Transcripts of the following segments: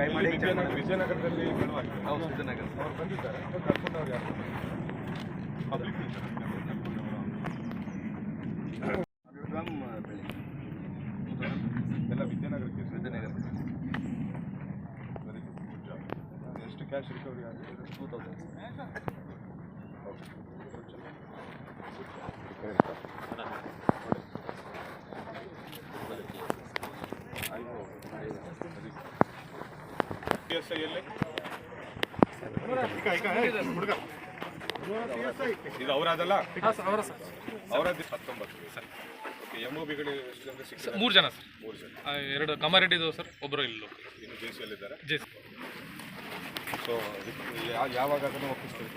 ಕೈ ಮಾಡಿ ವಿಜಯನಗರದಲ್ಲಿ ಹೌದು ವಿಜಯನಗರ ಅವ್ರು ಬಂದಿದ್ದಾರೆ ಅವ್ರು ಕರ್ಕೊಂಡವ್ರು ಯಾರು ಪಬ್ಲಿಕ್ ಗ್ರಾಮ್ ಎಲ್ಲ ವಿದ್ಯಾನಗರಕ್ಕೆ Vidyanagar very good good job ಎಷ್ಟು ಕ್ಯಾಶ್ ರಿಕವರಿ ಆಗಿದೆ ಟೂ ತೌಸಂಡ್ ಎಸ್ ಐ ಎಲ್ಲಿ ಹುಡುಗ. ಇದು ಅವರಾದಲ್ಲ ಅವರದ್ದು ಹತ್ತೊಂಬತ್ತು. ಓಕೆ ಎಂ ಒ ಬಿಗಳು ಎಷ್ಟು ಜನ ಸಿಕ್ಕಿದ್ದಾರೆ? ಮೂರು ಜನ ಸರ್. ಮೂರು ಜನ. ಆ, ಎರಡು ಕಮಾರೆಡ್ಡಿದು ಸರ್ ಒಬ್ಬರು ಇಲ್ಲ ಇನ್ನು ಜೆ ಸಿ ಇದ್ದಾರೆ ಜೆ ಸೊ. ಯಾವಾಗ ಅದನ್ನು ಒಪ್ಪಿಸ್ತೀವಿ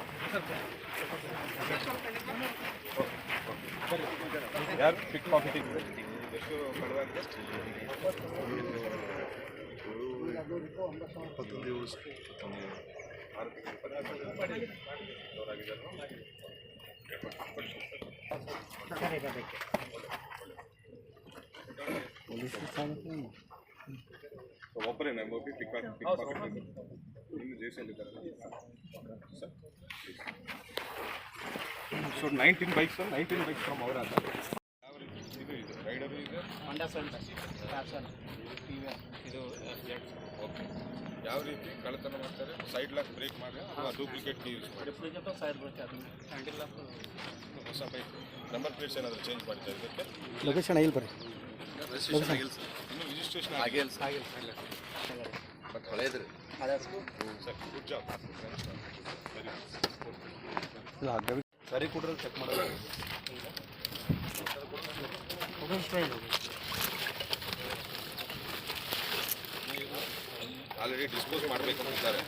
ಯಾರು? ಪಿಕ್ ಪಾಕೆಟಿಂಗ್ ಎಷ್ಟು ಕಡಿಮೆ ಇಪ್ಪತ್ತೊಂದು ದಿವಸ ಆರು ತಿಂಗಳು ಒಬ್ಬರೇನೆ ಒಬ್ಬ ಪಿಕ್ ಪಾಕೆಟ್ ಪಿಕ್ ಪಾಕೆಟ್ ಇನ್ನು ಜೆ ಸಿ ಇದ್ದಾರಲ್ಲ sir so nineteen bikes nineteen bikes from ಅವರ ಯಾವ ರೀತಿ ಇದು ಇದೆ ರೈಡರು ಇದೆ ಓಕೆ ಯಾವ ರೀತಿ ಕಳ್ಳತನ ಮಾಡ್ತಾರೆ? ಸೈಡ್ ಲಾಕ್ ಬ್ರೇಕ್ ಮಾಡಿ ಅಥವಾ ಡೂಪ್ಲಿಕೇಟ್ ಕೀ ಯೂಸ್ ಮಾಡಿ? ಹೊಸ ಬೈಕ್ ನಂಬರ್ ಪ್ಲೇಟ್ಸ್ ಏನಾದರೂ ಚೇಂಜ್ ಮಾಡ್ತಾ ಇದಕ್ಕೆ? ಲೊಕೇಶನ್ ಆಗಿಲ್ಲ ಬರ್ರಿ. ಇನ್ನು ರಿಜಿಸ್ಟ್ರೇಷನ್ ಆಗಿಲ್ಲ ಬಟ್ ಹಳೇದ್ರಿ ಸರ್. ಗುಡ್ ಜಾಬ್ ಸರಿ. ಕೊಡ್ರಿ ಚೆಕ್ ಮಾಡೋದು ಆಲ್ರೆಡಿ ಡಿಸ್ಪೋಸ್ ಮಾಡಬೇಕು ಅಂತಿದ್ದಾರೆ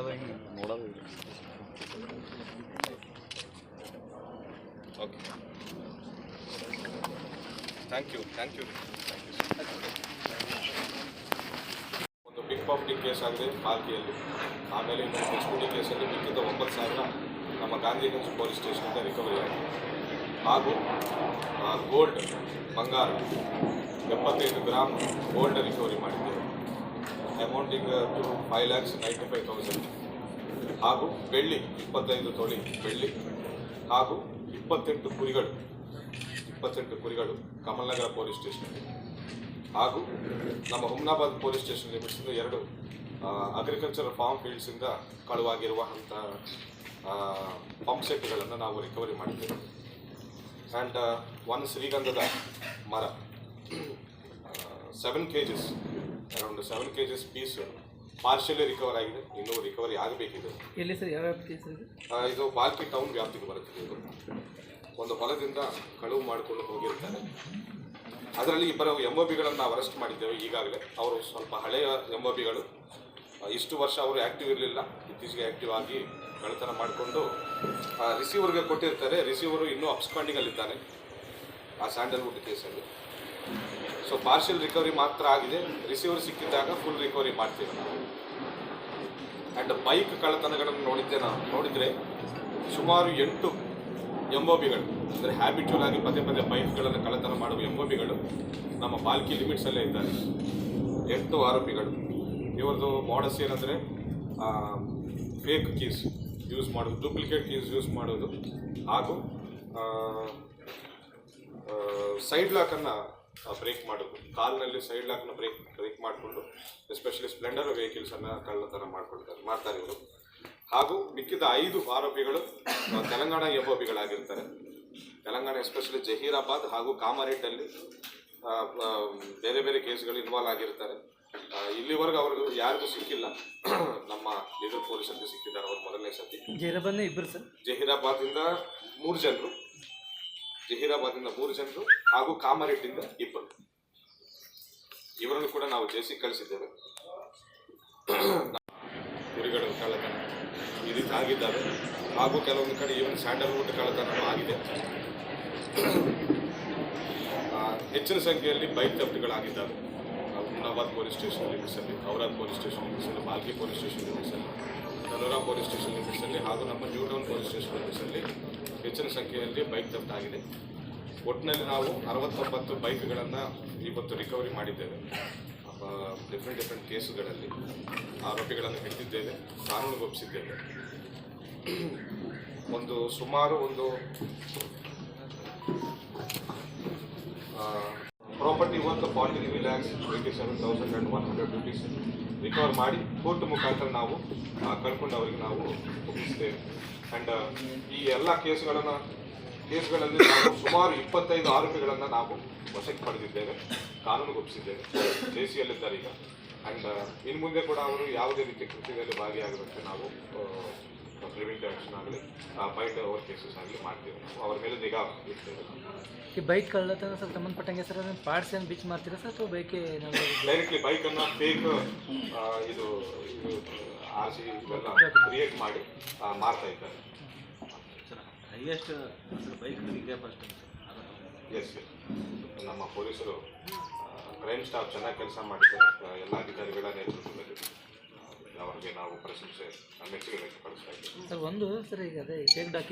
ಅದು ಹಿಂಗೆ? Okay. Thank you thank you ಒಂದು ಬಿಗ್ ಪಾಪ್ಟಿ ಕೇಸ್ ಆಗಿದೆ ಪಾಲ್ಕಿಯಲ್ಲಿ. ಆಮೇಲೆ ಇನ್ನೊಂದು ಎಕ್ಸ್ಪೂಟಿ ಕೇಸಲ್ಲಿ ಮಿಕ್ಕಿದ ಒಂಬತ್ತು ಸಾವಿರ ನಮ್ಮ ಗಾಂಧಿಗಂಜ್ ಪೊಲೀಸ್ ಸ್ಟೇಷನಿಂದ ರಿಕವರಿ ಆಗಿದೆ. ಹಾಗೂ ಗೋಲ್ಡ್ ಬಂಗಾರ ಎಪ್ಪತ್ತೈದು ಗ್ರಾಮ್ ಗೋಲ್ಡ್ ರಿಕವರಿ ಮಾಡಿದ್ದೇವೆ. Amounting to five lakhs ninety five thousand ಹಾಗೂ ಬೆಳ್ಳಿ ಇಪ್ಪತ್ತೈದು ತೊಳಿ ಬೆಳ್ಳಿ ಹಾಗೂ ಇಪ್ಪತ್ತೆಂಟು ಕುರಿಗಳು ಇಪ್ಪತ್ತೆಂಟು ಕುರಿಗಳು ಕಮಲ್ನಗರ ಪೊಲೀಸ್ ಸ್ಟೇಷನ್ ಹಾಗೂ ನಮ್ಮ ಹುಮ್ನಾಬಾದ್ ಪೊಲೀಸ್ ಸ್ಟೇಷನ್ ಲಿಮಿಟ್ಸಿಂದ ಎರಡು ಅಗ್ರಿಕಲ್ಚರ್ ಫಾರ್ಮ್ ಫೀಲ್ಡ್ಸಿಂದ ಕಳುವಾಗಿರುವಂಥ ಪಂಪ್ ಸೆಟ್ಗಳನ್ನು ನಾವು ರಿಕವರಿ ಮಾಡಿದ್ದೇವೆ. ಆ್ಯಂಡ್ ಒನ್ ಶ್ರೀಗಂಧದ ಮರ seven K Gs around seven K Gs piece partially recover ಆಗಿದೆ. ಇನ್ನೂ ರಿಕವರಿ ಆಗಬೇಕಿದೆ. ಎಲ್ಲಿ ಸರ್ ಯಾವ ಇದು? ಬಾಲ್ಕಿ ಟೌನ್ ವ್ಯಾಪ್ತಿಗೆ ಬರುತ್ತದೆ ಇದು. ಒಂದು ಹೊಲದಿಂದ ಕಳುವು ಮಾಡಿಕೊಂಡು ಹೋಗಿರ್ತಾರೆ. ಅದರಲ್ಲಿ ಇಬ್ಬರು ಎಂ ಬಿಗಳನ್ನು ನಾವು ಅರೆಸ್ಟ್ ಮಾಡಿದ್ದೇವೆ ಈಗಾಗಲೇ. ಅವರು ಸ್ವಲ್ಪ ಹಳೆಯ ಎಂ ಬಿಗಳು ಇಷ್ಟು ವರ್ಷ ಅವರು ಆ್ಯಕ್ಟಿವ್ ಇರಲಿಲ್ಲ. ಇತ್ತೀಚೆಗೆ ಆ್ಯಕ್ಟಿವ್ ಆಗಿ ಕಳ್ಳತನ ಮಾಡಿಕೊಂಡು, ಆ ರಿಸೀವರ್ಗೆ ಕೊಟ್ಟಿರ್ತಾರೆ. ರಿಸೀವರು ಇನ್ನೂ ಅಪ್ಸ್ಕಾಂಡಿಂಗಲ್ಲಿದ್ದಾನೆ, ಆ ಸ್ಯಾಂಡಲ್ವುಡ್ ಕೇಸಲ್ಲಿ. ಸೊ ಪಾರ್ಷಿಯಲ್ ರಿಕವರಿ ಮಾತ್ರ ಆಗಿದೆ. ರಿಸೀವರ್ ಸಿಕ್ಕಿದ್ದಾಗ ಫುಲ್ ರಿಕವರಿ ಮಾಡ್ತೀವಿ ನಾವು. ಆ್ಯಂಡ್ ಬೈಕ್ ಕಳ್ಳತನಗಳನ್ನು ನೋಡಿದ್ದೆ ನಾವು ನೋಡಿದರೆ ಸುಮಾರು ಎಂಟು ಎಂಒಬಿಗಳು ಅಂದರೆ ಹ್ಯಾಬಿಚುವಲ್ ಆಗಿ ಪದೇ ಪದೇ ಬೈಕ್ಗಳನ್ನು ಕಳ್ಳತನ ಮಾಡುವ ಎಂಒಬಿಗಳು ನಮ್ಮ ಬಾಲ್ಕಿ ಲಿಮಿಟ್ಸಲ್ಲೇ ಇದ್ದಾರೆ. ಎಂಟು ಆರೋಪಿಗಳು. ಇವರದು ಮಾಡಸ್ ಏನಂದರೆ ಫೇಕ್ ಕೀಸ್ ಯೂಸ್ ಮಾಡೋದು ಡೂಪ್ಲಿಕೇಟ್ ಕೀಸ್ ಯೂಸ್ ಮಾಡೋದು. ಹಾಗೂ ಸೈಡ್ ಲಾಕನ್ನು ಬ್ರೇಕ್ ಮಾಡೋದು. ಕಾಲ್ನಲ್ಲಿ ಸೈಡ್ ಲಾಕ್ನ ಬ್ರೇಕ್ ಬ್ರೇಕ್ ಮಾಡಿಕೊಂಡು ಎಸ್ಪೆಷಲಿ ಸ್ಪ್ಲೆಂಡರ್ ವೆಹಿಕಲ್ಸನ್ನು ಕಳ್ಳತನ ಮಾಡ್ಕೊಳ್ತಾರೆ, ಮಾಡ್ತಾರೆ ಇವರು. ಹಾಗೂ ಮಿಕ್ಕಿದ ಐದು ಆರೋಪಿಗಳು ತೆಲಂಗಾಣ ಎಂಒಬಿಗಳಾಗಿರ್ತಾರೆ ತೆಲಂಗಾಣ ಎಸ್ಪೆಷಲಿ ಜಹೀರಾಬಾದ್ ಹಾಗೂ ಕಾಮಾರೆಡ್ಡಲ್ಲಿ ಬೇರೆ ಬೇರೆ ಕೇಸ್ಗಳು ಇನ್ವಾಲ್ವ್ ಆಗಿರ್ತಾರೆ. ಇಲ್ಲಿವರೆಗೂ ಅವ್ರಿಗೂ ಯಾರಿಗೂ ಸಿಕ್ಕಿಲ್ಲ. ನಮ್ಮ ಲೀಡರ್ ಪೊಲೀಸರಿಗೆ ಸಿಕ್ಕಿದ್ದಾರೆ. ಅವ್ರು ಮೊದಲನೇ ಸತಿ ಜೈರಬಂದ ಇಬ್ಬರು ಸರ್. ಜಹೀರಾಬಾದಿಂದ ಮೂರು ಜನರು. ಜಹೀರಾಬಾದಿಂದ ಮೂರು ಜನರು ಹಾಗೂ ಕಾಮರೆಡ್ಡಿಂದ ಇಬ್ಬರು. ಇವರನ್ನು ಕೂಡ ನಾವು ಜೇಸಿ ಕಳಿಸಿದ್ದೇವೆ. ಗುರಿಗಳ ಕಳ್ಳತನ ಈ ರೀತಿ ಆಗಿದ್ದಾವೆ ಹಾಗೂ ಕೆಲವೊಂದು ಕಡೆ ಈವನ್ ಸ್ಯಾಂಡಲ್ವುಡ್ ಕಳ್ಳತನ ಆಗಿದೆ. ಹೆಚ್ಚಿನ ಸಂಖ್ಯೆಯಲ್ಲಿ ಬೈಕ್ ತಪ್ಪುಗಳಾಗಿದ್ದಾರೆ ಹುಮ್ನಾಬಾದ್ ಪೊಲೀಸ್ ಸ್ಟೇಷನ್ ಲಿಮಿಟ್ಸಲ್ಲಿ ಔರಾದ್ ಪೊಲೀಸ್ ಸ್ಟೇಷನ್ ಲಿಮಿಟ್ಸಲ್ಲಿ ಮಾಲ್ಕಿ ಪೊಲೀಸ್ ಸ್ಟೇಷನ್ ಲಿಮಿಟ್ಸಲ್ಲಿ ನಲೋರಾ ಪೊಲೀಸ್ ಸ್ಟೇಷನ್ ಲಿಮಿಟ್ಸಲ್ಲಿ ಹಾಗೂ ನಮ್ಮ ನ್ಯೂ ಟೌನ್ ಪೊಲೀಸ್ ಸ್ಟೇಷನ್ ಲಿಮಿಟ್ಸಲ್ಲಿ ಹೆಚ್ಚಿನ ಸಂಖ್ಯೆಯಲ್ಲಿ ಬೈಕ್ ಜಪ್ತ ಆಗಿದೆ. ಒಟ್ಟಿನಲ್ಲಿ ನಾವು ಅರವತ್ತೊಂಬತ್ತು ಬೈಕ್ಗಳನ್ನು ಇವತ್ತು ರಿಕವರಿ ಮಾಡಿದ್ದೇವೆ. ಡಿಫ್ರೆಂಟ್ ಡಿಫ್ರೆಂಟ್ ಕೇಸುಗಳಲ್ಲಿ ಆರೋಪಿಗಳನ್ನು ಹಿಡಿದಿದ್ದೇವೆ ಕಾನೂನುಗೊಪ್ಪಿಸಿದ್ದೇವೆ ಒಂದು ಸುಮಾರು ಒಂದು worth forty three lakhs twenty seven thousand and one hundred rupees recover ಮಾಡಿ ಕೋರ್ಟ್ ಮುಖಾಂತರ ನಾವು ಕಳ್ಕೊಂಡು ಅವರಿಗೆ ನಾವು ಒಪ್ಪಿಸ್ತೇವೆ. ಆ್ಯಂಡ್ ಈ ಎಲ್ಲ ಕೇಸುಗಳನ್ನು, ಕೇಸ್ಗಳಲ್ಲಿ ನಾವು ಸುಮಾರು ಇಪ್ಪತ್ತೈದು ಆರೋಪಿಗಳನ್ನು ನಾವು ವಶಕ್ಕೆ ಪಡೆದಿದ್ದೇವೆ ಕಾನೂನುಗೊಪ್ಪಿಸಿದ್ದೇವೆ ಜೆ ಸಿಯಲ್ಲಿದ್ದಾರೆ ಈಗ. ಆ್ಯಂಡ್ ಇನ್ನು ಮುಂದೆ ಕೂಡ ಅವರು ಯಾವುದೇ ರೀತಿ ಕೃತ್ಯದಲ್ಲಿ ಭಾಗಿಯಾಗದಂತೆ ನಾವು ಆಗಲಿ ಪಾಯಿಂಟ್ ಓವರ್ ಕೇಸಸ್ ಆಗಲಿ ಮಾಡ್ತೀವಿ ನಾವು. ಅವ್ರ ಮೇಲೆ ನಿಗಾ ಇರ್ತೇವೆ ಈ ಬೈಕ್ ಕಳ್ಳತನ ಸರ್ ಸಂಬಂಧಪಟ್ಟಂಗೆ ಸರ್ ಅದನ್ನು ಪಾರ್ಟ್ಸ್ ಏನು ಬಿಚ್ ಮಾಡ್ತೀರಾ ಸರ್ ಅಥವಾ ಬೈಕೇ ಡೈರೆಕ್ಟ್ಲಿ ಬೈಕನ್ನು ಫೇಕ್ ಇದು ಆರ್ ಸಿ ಇವೆಲ್ಲ ಕ್ರಿಯೇಟ್ ಮಾಡಿ ಆ, ಮಾರ್ತಾ ಇದ್ದಾರೆ. ಹೈಯೆಸ್ಟ್ ಬೈಕ್ ಫಸ್ಟ್ ಎಸ್ ನಮ್ಮ ಪೊಲೀಸರು ಕ್ರೈಮ್ ಸ್ಟಾಫ್ ಚೆನ್ನಾಗಿ ಕೆಲಸ ಮಾಡಿದ್ದಾರೆ. ಎಲ್ಲ ಅಧಿಕಾರಿಗಳ ನೇತೃತ್ವದಲ್ಲಿ. ಅವರಿಗೆ ನಾವು ಪ್ರಶಂಸೆ ಮೆಚ್ಚುಗೆ ವ್ಯಕ್ತಪಡಿಸ್ತಾ ಇದ್ದೇವೆ. ಸರ್ ಒಂದು ಸರ್ ಈಗ ಅದೇ ಫೇಕ್ ಡಾಕ್ಯುಮೆಂಟ್